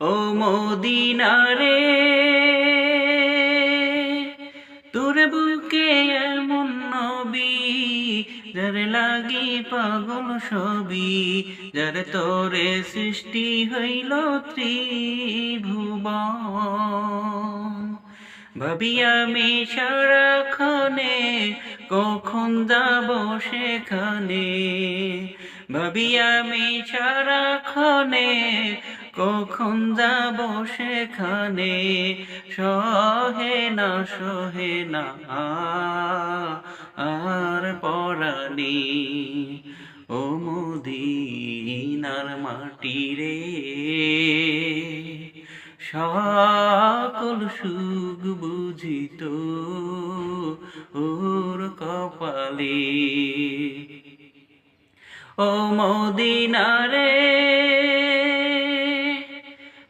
ও মদিনারে তোর বুকে এমন নবী, যার লাগি পাগল সবই যার তোরে সৃষ্টি হইল ত্রিভুবন। ভাবি আমি সারাক্ষণে কখন যাব সেখানে? ভাবি আমি সারাক্ষণে কখন যাব সেখানে? সহে না সহে না, আর পরানি ও মুদিনার মাটি রে, সকল সুখ বুঝিত ওর কপালে। ও মদিনারে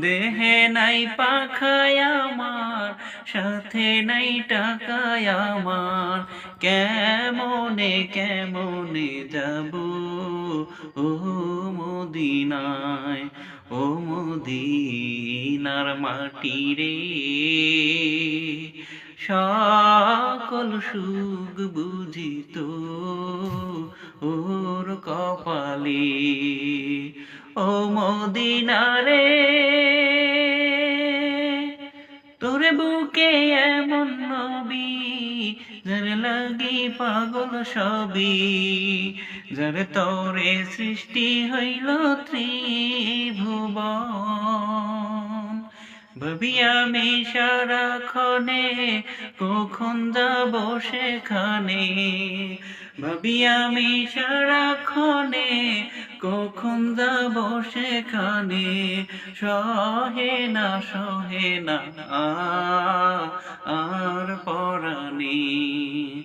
দেহে নাই পাখায় আমার, সাথে নাই টাকায় আমার। কেমনে কেমনে যাব? ও মদিনায়, ও মদিনার মাটি রে সকল সুখ বুঝিত ওর কপালে। ও মদিনারে তোর বুকে এমন নবী, যার লাগি পাগল সবই, যার তোরে সৃষ্টি হইল ত্রিভুবন। ভাবি আমি সারাক্ষণে কখন যাব সেখানে? ভাবি আমি সারাক্ষণে কখন যাব সেখানে? সহে না সহে না আর পরাণী।